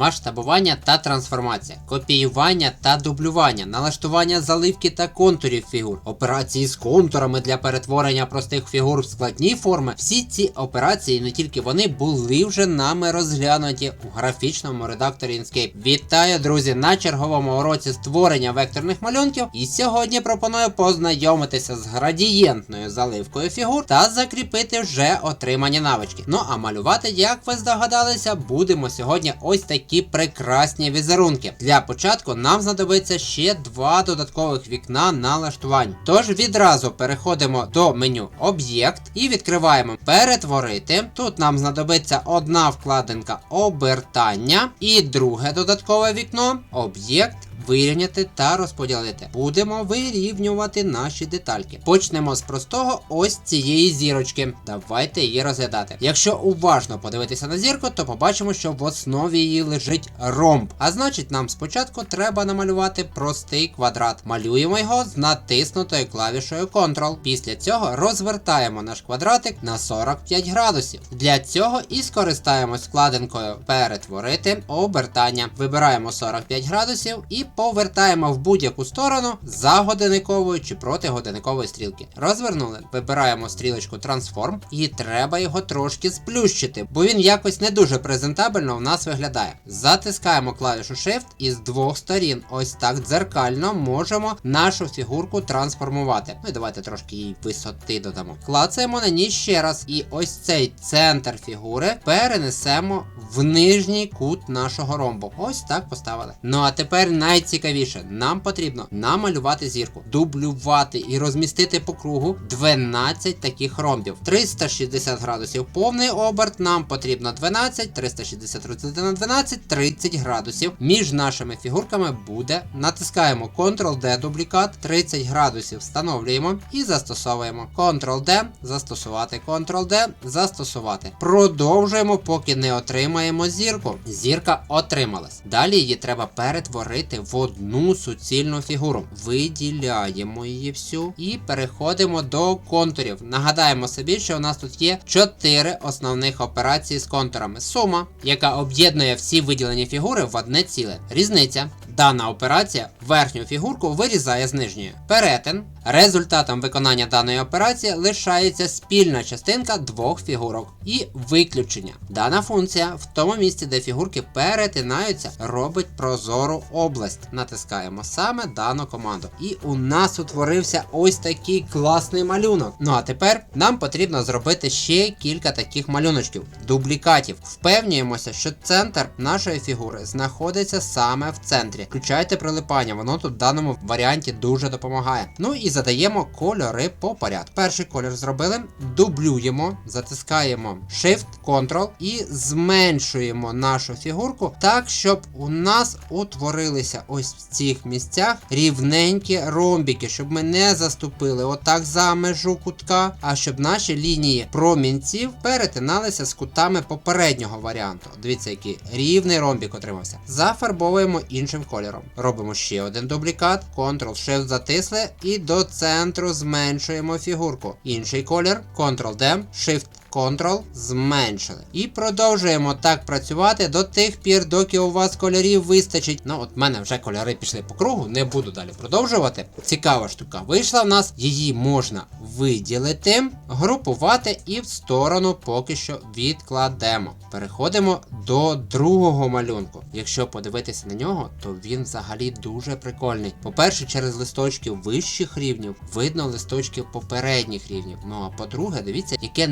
масштабування та трансформація, копіювання та дублювання, налаштування заливки та контурів фігур, операції з контурами для перетворення простих фігур в складні форми. Всі ці операції, не тільки вони, були вже нами розглянуті у графічному редакторі Inkscape. Вітаю, друзі, на черговому уроці створення векторних малюнків. І сьогодні пропоную познайомитися з градієнтною заливкою фігур та закріпити вже отримані навички. Ну а малювати, як ви здогадалися, будемо сьогодні ось такі прекрасні візерунки. Для початку нам знадобиться ще два додаткових вікна налаштувань. Тож відразу переходимо до меню Об'єкт і відкриваємо Перетворити. Тут нам знадобиться одна вкладинка обертання і друге додаткове вікно Об'єкт. Вирівняти та розподілити. Будемо вирівнювати наші детальки. Почнемо з простого ось цієї зірочки. Давайте її розглядати. Якщо уважно подивитися на зірку, то побачимо, що в основі її лежить ромб. А значить, нам спочатку треба намалювати простий квадрат. Малюємо його з натиснутою клавішою Ctrl. Після цього розвертаємо наш квадратик на 45 градусів. Для цього і скористаємось вкладинкою Перетворити обертання. Вибираємо 45 градусів і повертаємо в будь-яку сторону за годинниковою чи проти годинникової стрілки. Розвернули, вибираємо стрілочку Transform і треба його трошки сплющити, бо він якось не дуже презентабельно в нас виглядає. Затискаємо клавішу Shift і з двох сторін, ось так дзеркально, можемо нашу фігурку трансформувати. Ну і давайте трошки їй висоти додамо. Клацаємо на ній ще раз, і ось цей центр фігури перенесемо в нижній кут нашого ромбу. Ось так поставили. Ну а тепер найцікавіше, нам потрібно намалювати зірку, дублювати і розмістити по кругу 12 таких ромбів. 360 градусів повний оберт, нам потрібно 12, 360 розділити на 12, 30 градусів. Між нашими фігурками буде. Натискаємо Ctrl-D дублікат, 30 градусів встановлюємо і застосовуємо. Ctrl-D, застосувати, Ctrl-D, застосувати. Продовжуємо, поки не отримаємо зірку. Зірка отрималась. Далі її треба перетворити в одну суцільну фігуру. Виділяємо її всю і переходимо до контурів. Нагадаємо собі, що у нас тут є 4 основних операції з контурами. Сума, яка об'єднує всі виділені фігури в одне ціле. Різниця. Дана операція верхню фігурку вирізає з нижньої. Перетин. Результатом виконання даної операції лишається спільна частинка двох фігурок. І виключення. Дана функція в тому місці, де фігурки перетинаються, робить прозору область. Натискаємо саме дану команду. І у нас утворився ось такий класний малюнок. Ну а тепер нам потрібно зробити ще кілька таких малюночків, дублікатів. Впевнюємося, що центр нашої фігури знаходиться саме в центрі. Включайте прилипання, воно тут в даному варіанті дуже допомагає. Ну і задаємо кольори по порядку. Перший колір зробили, дублюємо, затискаємо Shift, Ctrl і зменшуємо нашу фігурку так, щоб у нас утворилися ось в цих місцях рівненькі ромбіки, щоб ми не заступили отак за межу кутка, а щоб наші лінії промінців перетиналися з кутами попереднього варіанту. Дивіться, який рівний ромбік отримався. Зафарбовуємо іншим кольором. Робимо ще один дублікат, Ctrl-Shift затисли і до центру зменшуємо фігурку. Інший колір, Ctrl-D, Shift. Ctrl зменшили. І продовжуємо так працювати до тих пір, доки у вас кольорів вистачить. Ну, от в мене вже кольори пішли по кругу, не буду далі продовжувати. Цікава штука вийшла в нас, її можна виділити, групувати і в сторону поки що відкладемо. Переходимо до другого малюнку. Якщо подивитися на нього, то він взагалі дуже прикольний. По-перше, через листочки вищих рівнів видно листочки попередніх рівнів. Ну а по-друге, дивіться, яке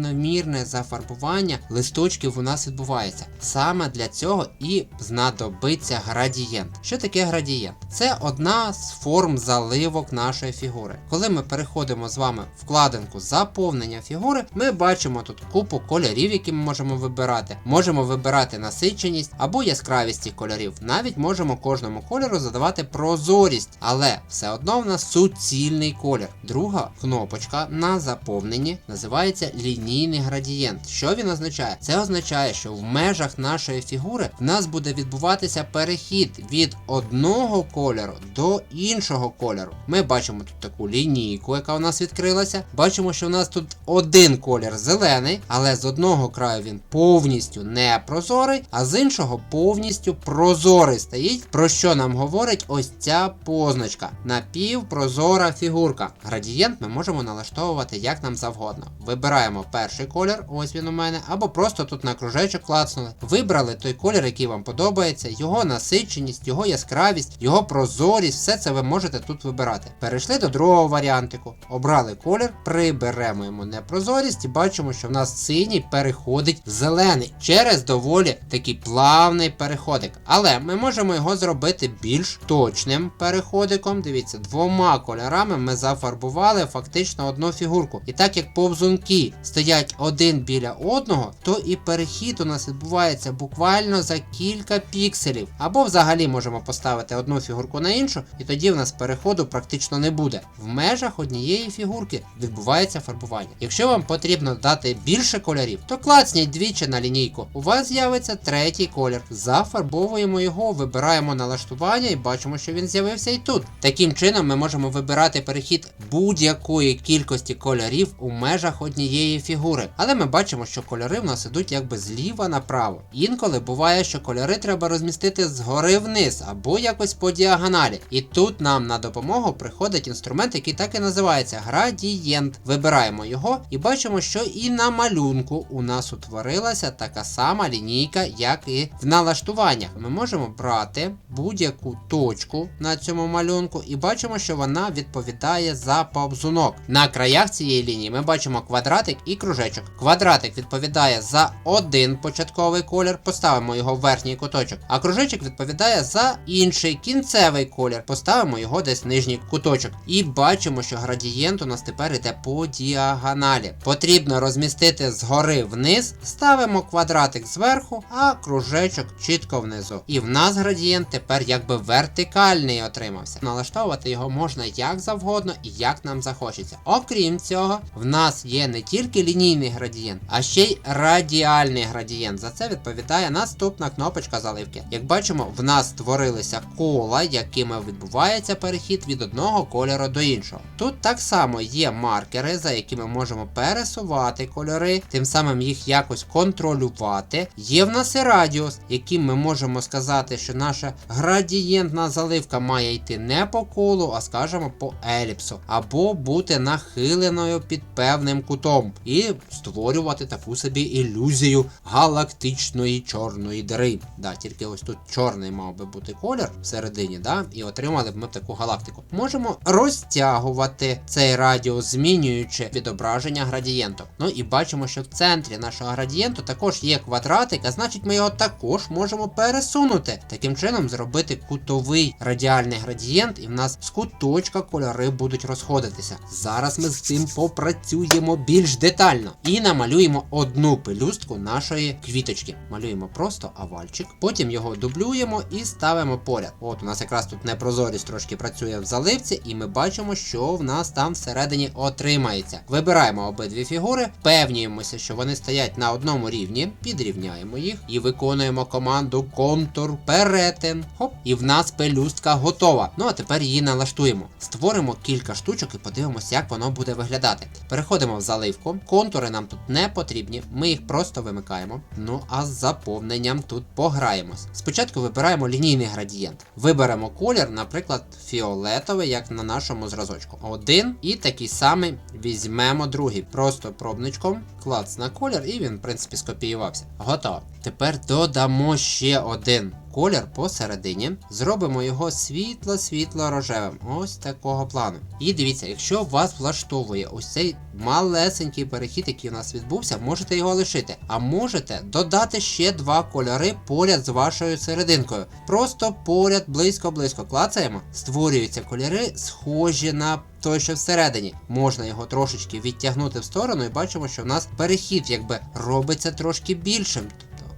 нерівномірне зафарбування листочків у нас відбувається. Саме для цього і знадобиться градієнт. Що таке градієнт? Це одна з форм заливок нашої фігури. Коли ми переходимо з вами в вкладинку заповнення фігури, ми бачимо тут купу кольорів, які ми можемо вибирати. Можемо вибирати насиченість або яскравість кольорів. Навіть можемо кожному кольору задавати прозорість, але все одно в нас суцільний колір. Друга кнопочка на заповненні називається лінійний лінійний градієнт. Що він означає? Це означає, що в межах нашої фігури в нас буде відбуватися перехід від одного кольору до іншого кольору. Ми бачимо тут таку лінійку, яка у нас відкрилася. Бачимо, що у нас тут один колір зелений, але з одного краю він повністю не прозорий, а з іншого повністю прозорий стоїть. Про що нам говорить ось ця позначка. Напівпрозора фігурка. Градієнт ми можемо налаштовувати як нам завгодно. Вибираємо перший колір, ось він у мене, або просто тут на кружечок клацнули. Вибрали той колір, який вам подобається, його насиченість, його яскравість, його прозорість, все це ви можете тут вибирати. Перейшли до другого варіантику. Обрали колір, приберемо йому непрозорість і бачимо, що в нас синій переходить в зелений через доволі такий плавний переходик. Але ми можемо його зробити більш точним переходиком. Дивіться, двома кольорами ми зафарбували фактично одну фігурку. І так як повзунки стоять один біля одного, то і перехід у нас відбувається буквально за кілька пікселів. Або взагалі можемо поставити одну фігурку на іншу, і тоді в нас переходу практично не буде. В межах однієї фігурки відбувається фарбування. Якщо вам потрібно дати більше кольорів, то клацніть двічі на лінійку. У вас з'явиться третій колір. Зафарбовуємо його, вибираємо налаштування і бачимо, що він з'явився і тут. Таким чином ми можемо вибирати перехід будь-якої кількості кольорів у межах однієї фігури. Але ми бачимо, що кольори в нас ідуть якби зліва направо. Інколи буває, що кольори треба розмістити згори вниз або якось по діагоналі. І тут нам на допомогу приходить інструмент, який так і називається градієнт. Вибираємо його і бачимо, що і на малюнку у нас утворилася така сама лінійка, як і в налаштуваннях. Ми можемо брати будь-яку точку на цьому малюнку і бачимо, що вона відповідає за повзунок. На краях цієї лінії ми бачимо квадратик і кружечок. Квадратик відповідає за один початковий колір, поставимо його в верхній куточок, а кружечок відповідає за інший кінцевий колір, поставимо його десь в нижній куточок. І бачимо, що градієнт у нас тепер йде по діагоналі. Потрібно розмістити згори вниз, ставимо квадратик зверху, а кружечок чітко внизу. І в нас градієнт тепер якби вертикальний отримався. Налаштовувати його можна як завгодно і як нам захочеться. Окрім цього, в нас є не тільки лінійний градієнт, а ще й радіальний градієнт. За це відповідає наступна кнопочка заливки. Як бачимо, в нас створилися кола, якими відбувається перехід від одного кольору до іншого. Тут так само є маркери, за якими можемо пересувати кольори, тим самим їх якось контролювати. Є в нас і радіус, яким ми можемо сказати, що наша градієнтна заливка має йти не по колу, а скажімо по еліпсу, або бути нахиленою під певним кутом, і створювати таку собі ілюзію галактичної чорної дири. Да, тільки ось тут чорний мав би бути колір всередині, да, і отримали б ми таку галактику. Можемо розтягувати цей радіус, змінюючи відображення градієнту. Ну і бачимо, що в центрі нашого градієнту також є квадратик, а значить ми його також можемо пересунути. Таким чином зробити кутовий радіальний градієнт, і в нас з куточка кольори будуть розходитися. Зараз ми з цим попрацюємо більш детально і намалюємо одну пелюстку нашої квіточки. Малюємо просто овальчик, потім його дублюємо і ставимо поряд. От у нас якраз тут непрозорість трошки працює в заливці, і ми бачимо, що в нас там всередині отримається. Вибираємо обидві фігури, впевнюємося, що вони стоять на одному рівні, підрівняємо їх і виконуємо команду контур перетин. Хоп, і в нас пелюстка готова. Ну а тепер її налаштуємо. Створимо кілька штучок і подивимося, як воно буде виглядати. Переходимо в заливку. Контури нам тут не потрібні, ми їх просто вимикаємо. Ну а з заповненням тут пограємось. Спочатку вибираємо лінійний градієнт. Виберемо колір, наприклад, фіолетовий, як на нашому зразочку. Один і такий самий візьмемо другий. Просто пробничком, клац на колір, і він, в принципі, скопіювався. Готово. Тепер додамо ще один колір посередині. Зробимо його світло-світло рожевим. Ось такого плану. І дивіться, якщо вас влаштовує ось цей малесенький перехід, який у нас відбувся, можете його лишити. А можете додати ще два кольори поряд з вашою серединкою. Просто поряд, близько-близько клацаємо. Створюються кольори, схожі на той, що всередині. Можна його трошечки відтягнути в сторону і бачимо, що в нас перехід якби робиться трошки більшим.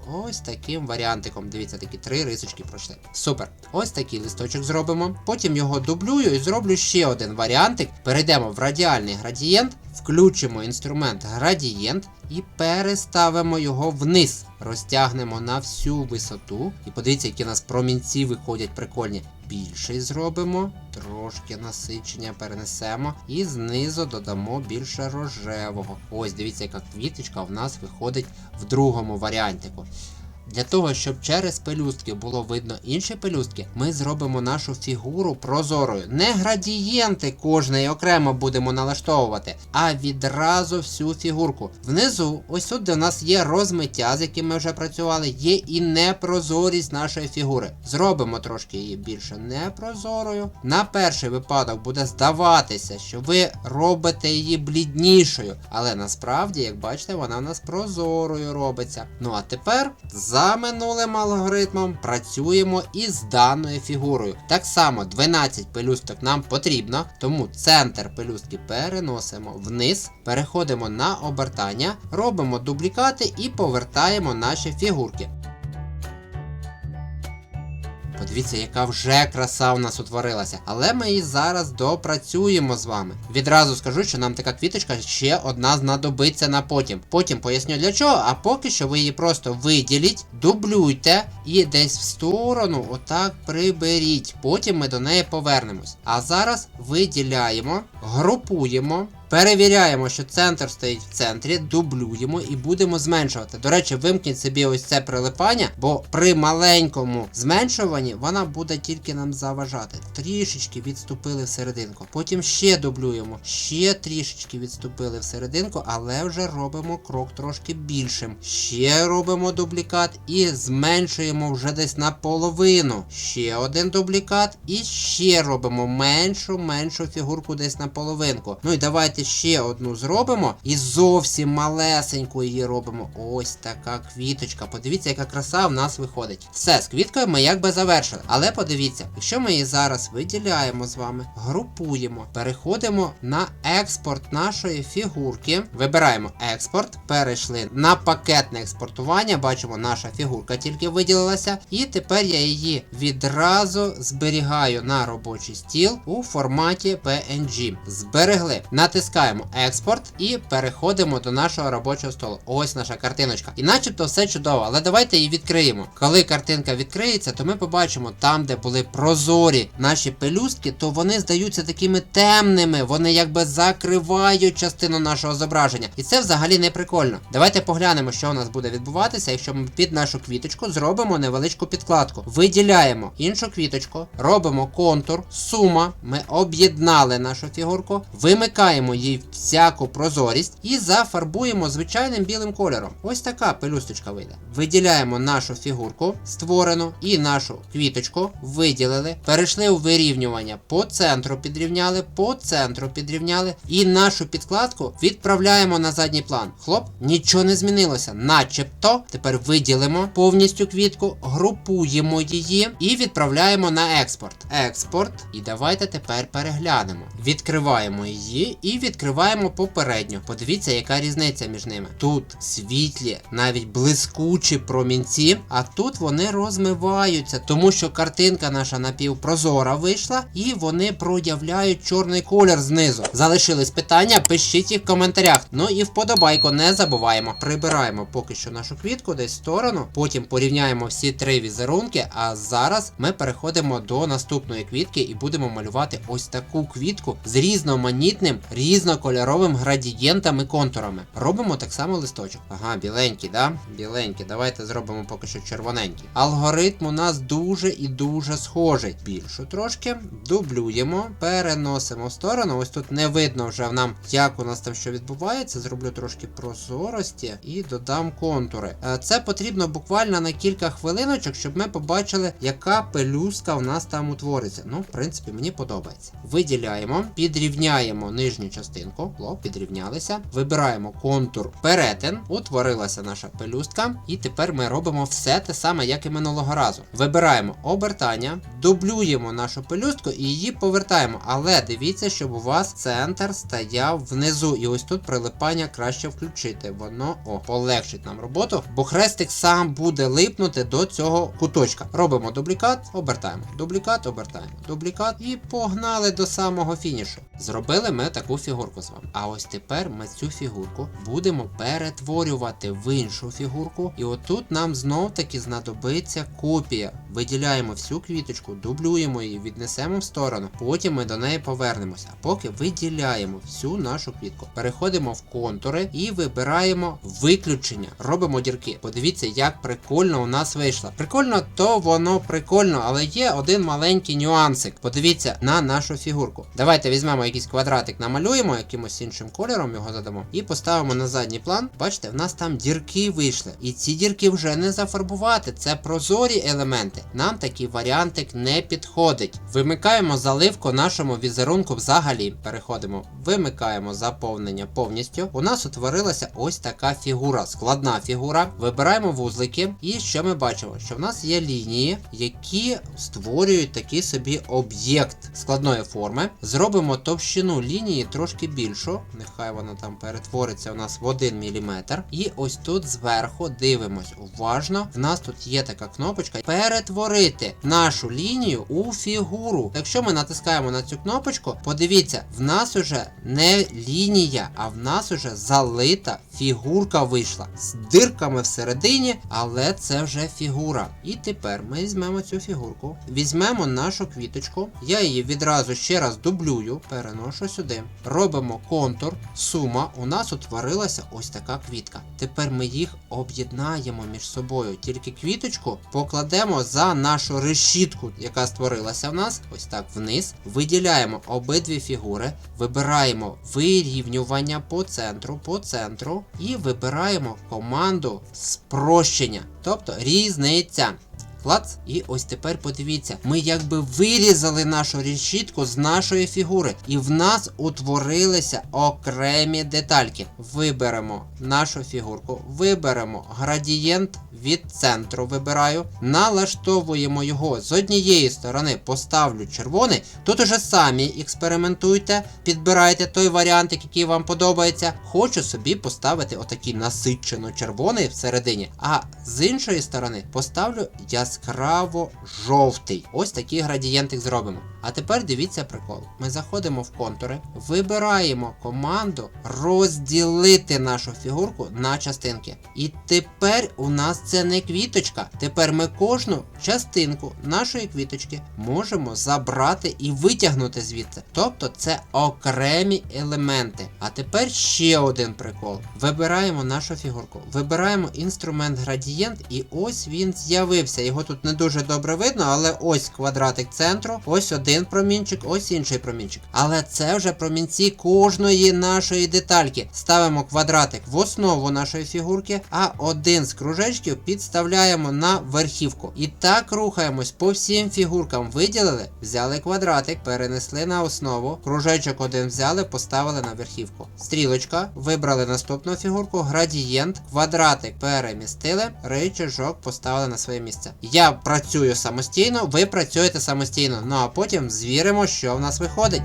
Ось таким варіантиком. Дивіться, такі три рисочки пройшли. Супер. Ось такий листочок зробимо. Потім його дублюю і зроблю ще один варіантик. Перейдемо в радіальний градієнт, включимо інструмент градієнт і переставимо його вниз. Розтягнемо на всю висоту. І подивіться, які у нас промінці виходять прикольні. Більший зробимо, трошки насичення перенесемо і знизу додамо більше рожевого. Ось дивіться, яка квіточка в нас виходить в другому варіантику. Для того, щоб через пелюстки було видно інші пелюстки, ми зробимо нашу фігуру прозорою. Не градієнти кожної окремо будемо налаштовувати, а відразу всю фігурку. Внизу, ось тут, де в нас є розмиття, з яким ми вже працювали, є і непрозорість нашої фігури. Зробимо трошки її більше непрозорою. На перший випадок буде здаватися, що ви робите її бліднішою, але насправді, як бачите, вона в нас прозорою робиться. Ну а тепер за минулим алгоритмом працюємо із даною фігурою. Так само 12 пелюсток нам потрібно, тому центр пелюстки переносимо вниз, переходимо на обертання, робимо дублікати і повертаємо наші фігурки. Подивіться, яка вже краса у нас утворилася. Але ми її зараз допрацюємо з вами. Відразу скажу, що нам така квіточка ще одна знадобиться на потім. Потім поясню для чого, а поки що ви її просто виділіть, дублюйте і десь в сторону отак приберіть. Потім ми до неї повернемось. А зараз виділяємо, групуємо. Перевіряємо, що центр стоїть в центрі, дублюємо і будемо зменшувати. До речі, вимкніть собі ось це прилипання, бо при маленькому зменшуванні вона буде тільки нам заважати. Трішечки відступили всерединку. Потім ще дублюємо, ще трішечки відступили всерединку, але вже робимо крок трошки більшим. Ще робимо дублікат і зменшуємо вже десь наполовину. Ще один дублікат і ще робимо меншу, меншу фігурку десь на половинку. Ну і давайте ще одну зробимо і зовсім малесеньку її робимо. Ось така квіточка. Подивіться, яка краса в нас виходить. Все, з квіткою ми якби завершили. Але подивіться, якщо ми її зараз виділяємо з вами, групуємо, переходимо на експорт нашої фігурки. Вибираємо експорт, перейшли на пакетне експортування. Бачимо, наша фігурка тільки виділилася. І тепер я її відразу зберігаю на робочий стіл у форматі PNG. Зберегли. Натискаємо експорт і переходимо до нашого робочого столу. Ось наша картиночка. І начебто все чудово, але давайте її відкриємо. Коли картинка відкриється, то ми побачимо там, де були прозорі наші пелюстки, то вони здаються такими темними, вони якби закривають частину нашого зображення. І це взагалі не прикольно. Давайте поглянемо, що у нас буде відбуватися, якщо ми під нашу квіточку зробимо невеличку підкладку. Виділяємо іншу квіточку, робимо контур, сума. Ми об'єднали нашу фігурку, вимикаємо їй всяку прозорість і зафарбуємо звичайним білим кольором. Ось така пелюсточка вийде. Виділяємо нашу фігурку, створену, і нашу квіточку виділили, перейшли у вирівнювання по центру, підрівняли, по центру підрівняли, і нашу підкладку відправляємо на задній план. Хлоп, нічого не змінилося, начебто. Тепер виділимо повністю квітку, групуємо її і відправляємо на експорт. Експорт. І давайте тепер переглянемо. Відкриваємо її і відкриваємо попередньо. Подивіться, яка різниця між ними. Тут світлі, навіть блискучі промінці, а тут вони розмиваються, тому що картинка наша напівпрозора вийшла, і вони проявляють чорний колір знизу. Залишились питання, пишіть їх в коментарях. Ну і вподобайку не забуваємо. Прибираємо поки що нашу квітку десь в сторону, потім порівняємо всі три візерунки. А зараз ми переходимо до наступної квітки і будемо малювати ось таку квітку з різноманітним, різнокольоровим градієнтом і контурами. Робимо так само листочок. Ага, біленький, да? Біленький. Давайте зробимо поки що червоненький. Алгоритм у нас дуже і дуже схожий. Більшу трошки дублюємо, переносимо в сторону. Ось тут не видно вже нам, як у нас там що відбувається. Зроблю трошки прозорості і додам контури. Е, Це потрібно буквально на кілька хвилиночок, щоб ми побачили, яка пелюстка в нас там утвориться. Ну, в принципі, мені подобається. Виділяємо, підрівняємо нижню частинку. О, підрівнялися. Вибираємо контур перетин. Утворилася наша пелюстка. І тепер ми робимо все те саме, як і минулого разу. Вибираємо обертання, дублюємо нашу пелюстку і її повертаємо. Але дивіться, щоб у вас центр стояв внизу. І ось тут прилипання краще включити. Воно о, полегшить нам роботу, бо хрестик сам буде липнути до цього куточка. Робимо дублікат, обертаємо. Дублікат, обертаємо. Дублікат і погнали до самого фінішу. Зробили ми таку фігурку з вами. А ось тепер ми цю фігурку будемо перетворювати в іншу фігурку. І отут нам знов таки знадобиться копія. Виділяємо всю квіточку, дублюємо її, віднесемо в сторону. Потім ми до неї повернемося. А поки виділяємо всю нашу квітку. Переходимо в контури і вибираємо виключення. Робимо дірки. Подивіться, як прикольно у нас вийшло. Прикольно, то воно прикольно, але є один маленький нюансик. Подивіться на нашу фігурку. Давайте візьмемо якийсь квадратик, намалюємо якимось іншим кольором його задамо і поставимо на задній план. Бачите, в нас там дірки вийшли. І ці дірки вже не зафарбувати. Це прозорі елементи. Нам такий варіантик не підходить. Вимикаємо заливку нашому візерунку взагалі. Переходимо, вимикаємо заповнення повністю. У нас утворилася ось така фігура, складна фігура. Вибираємо вузлики, і що ми бачимо? Що в нас є лінії, які створюють такий собі об'єкт складної форми. Зробимо товщину лінії трошки більшу. Нехай вона там перетвориться у нас в 1 мм. І ось тут зверху дивимось уважно. В нас тут є така кнопочка перетворити нашу лінію у фігуру. Якщо ми натискаємо на цю кнопочку, подивіться, в нас уже не лінія, а в нас уже залита фігурка вийшла з дирками всередині, але це вже фігура. І тепер ми візьмемо цю фігурку, візьмемо нашу квіточку, я її відразу ще раз дублюю, переношу сюди. Робимо контур, сума. У нас утворилася ось така квітка. Тепер ми їх об'єднаємо між собою. Тільки квіточку покладемо за нашу решітку, яка створилася в нас. Ось так вниз. Виділяємо обидві фігури, вибираємо вирівнювання по центру, по центру, і вибираємо команду спрощення, тобто різниця. Клац. І ось тепер подивіться, ми якби вирізали нашу решітку з нашої фігури, і в нас утворилися окремі детальки. Виберемо нашу фігурку, виберемо градієнт від центру. Вибираю, налаштовуємо його з однієї сторони, поставлю червоний. Тут уже самі експериментуйте, підбирайте той варіант, який вам подобається. Хочу собі поставити отакий насичено червоний всередині, а з іншої сторони поставлю яскраво жовтий. Ось такий градієнтик зробимо. А тепер дивіться прикол. Ми заходимо в контури, вибираємо команду розділити нашу фігурку на частинки. І тепер у нас це не квіточка. Тепер ми кожну частинку нашої квіточки можемо забрати і витягнути звідси. Тобто це окремі елементи. А тепер ще один прикол. Вибираємо нашу фігурку, вибираємо інструмент градієнт, і ось він з'явився. Його тут не дуже добре видно, але ось квадратик центру, ось один промінчик, ось інший промінчик. Але це вже промінці кожної нашої детальки. Ставимо квадратик в основу нашої фігурки, а один з кружечків підставляємо на верхівку. І так рухаємось по всім фігуркам. Виділили, взяли квадратик, перенесли на основу. Кружечок один взяли, поставили на верхівку. Стрілочка, вибрали наступну фігурку, градієнт, квадратик перемістили, рычажок поставили на своє місце. Я працюю самостійно, ви працюєте самостійно. Ну а потім звіримо, що в нас виходить.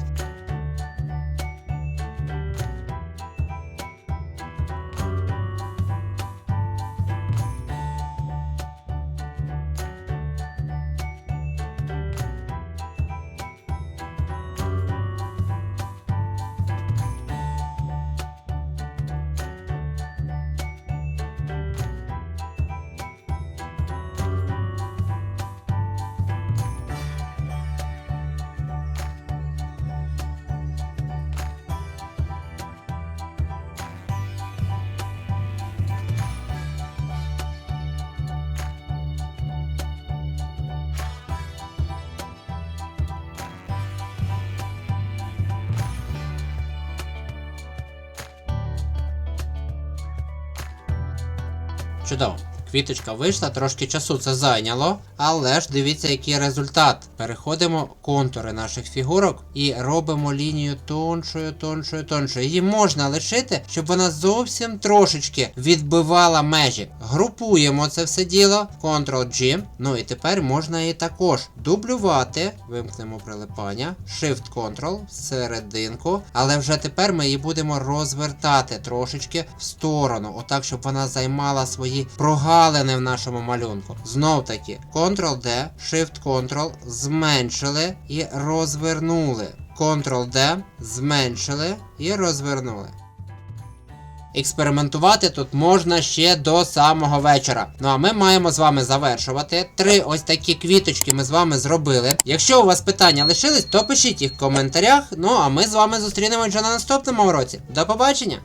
Чудово. Квіточка вийшла, трошки часу це зайняло, але ж дивіться, який результат. Переходимо контури наших фігурок і робимо лінію тоншою, тоншою, тоншою. Її можна лишити, щоб вона зовсім трошечки відбивала межі. Групуємо це все діло, Ctrl-G. Ну і тепер можна її також дублювати. Вимкнемо прилипання, Shift-Ctrl, серединку. Але вже тепер ми її будемо розвертати трошечки в сторону, отак, щоб вона займала свої прогалини прогалини в нашому малюнку. Знов таки, Ctrl-D, Shift-Ctrl, зменшили і розвернули. Ctrl-D, зменшили і розвернули. Експериментувати тут можна ще до самого вечора. Ну а ми маємо з вами завершувати. Три ось такі квіточки ми з вами зробили. Якщо у вас питання лишились, то пишіть їх в коментарях. Ну а ми з вами зустрінемось вже на наступному уроці. До побачення!